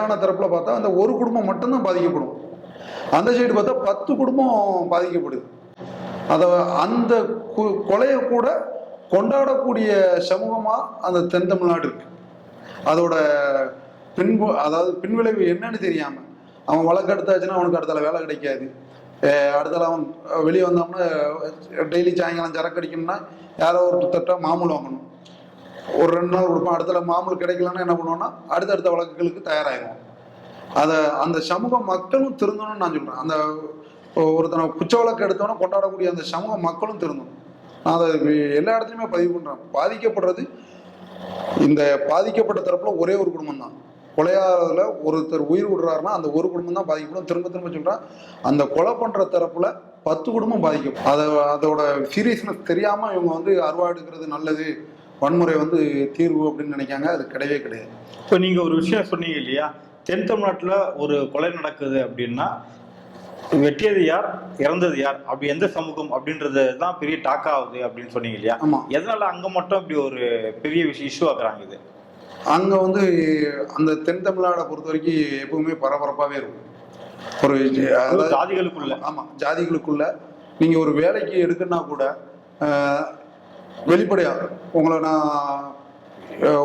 கொலையான தரப்புல பார்த்தா அந்த ஒரு குடும்பம் மட்டும்தான் பாதிக்கப்படும். அந்த சைடு பார்த்தா பத்து குடும்பம் பாதிக்கப்படுது. அத அந்த கு- கொலையை கூட கொண்டாடக்கூடிய சமூகமா அந்த தென் தமிழ்நாடு இருக்கு. அதோட பின்பு அதாவது பின்விளைவு என்னன்னு தெரியாம அவன் வழக்கு எடுத்தாச்சுன்னா அவனுக்கு அடுத்தால வேலை கிடைக்காது. அடுத்தால அவன் வெளியே வந்தோம்னா டெய்லி சாயங்காலம் சரக்கு அடிக்கணும்னா யாரோ ஒரு தட்டா மாமூல் வாங்கணும். ஒரு ரெண்டு நாள் கொடுப்போம் அடுத்த மாமூல் கிடைக்கலன்னா என்ன பண்ணுவோம்னா அடுத்தடுத்த வழக்குகளுக்கு தயாராகிடும் அதை அந்த சமூக மக்களும் திருந்தணும்னு நான் சொல்றேன். அந்த ஒருத்தனை குச்ச வழக்கு எடுத்தோன்னா கொண்டாடக்கூடிய அந்த சமூக மக்களும் திருந்தணும். நான் அதை எல்லா இடத்துலையுமே பதிவு பண்றேன். பாதிக்கப்படுறது இந்த பாதிக்கப்பட்ட தரப்புல ஒரே ஒரு குடும்பம் தான். கொலையாளர்ல ஒருத்தர் உயிர் விடுறாருன்னா அந்த ஒரு குடும்பம் தான் பாதிக்கப்படும். திரும்ப திரும்ப சொல்றேன். அந்த கொலை பண்ற தரப்புல பத்து குடும்பம் பாதிக்கும். அதை அதோட சீரியஸ்னஸ் தெரியாம இவங்க வந்து அருவா எடுக்கிறது நல்லது. வன்முறை வந்து தீர்வு அப்படின்னு நினைக்காங்க அது கிடையவே கிடையாது. இப்போ நீங்க ஒரு விஷயம் சொன்னீங்க இல்லையா? தென் தமிழ்நாட்டுல ஒரு கொலை நடக்குது அப்படின்னா வெட்டியது யார் இறந்தது யார்? அப்படி எந்த சமூகம் அப்படின்றது தான் பெரிய டாக் ஆகுது அப்படின்னு சொன்னீங்க இல்லையா? ஆமா. எதனால அங்க மட்டும் இப்படி ஒரு பெரிய விஷயம் இஷ்யூ ஆகுறாங்க இது? அங்க வந்து அந்த தென் தமிழ்நாடை பொறுத்த வரைக்கும் எப்பவுமே பரபரப்பாவே இருக்கும். ஒரு அதாவது ஜாதிகளுக்குள்ள. ஆமா ஜாதிகளுக்குள்ள. நீங்க ஒரு வேலைக்கு எடுக்கணும்னா கூட வெளிப்படையாக வெளிப்படையா உங்களை நான்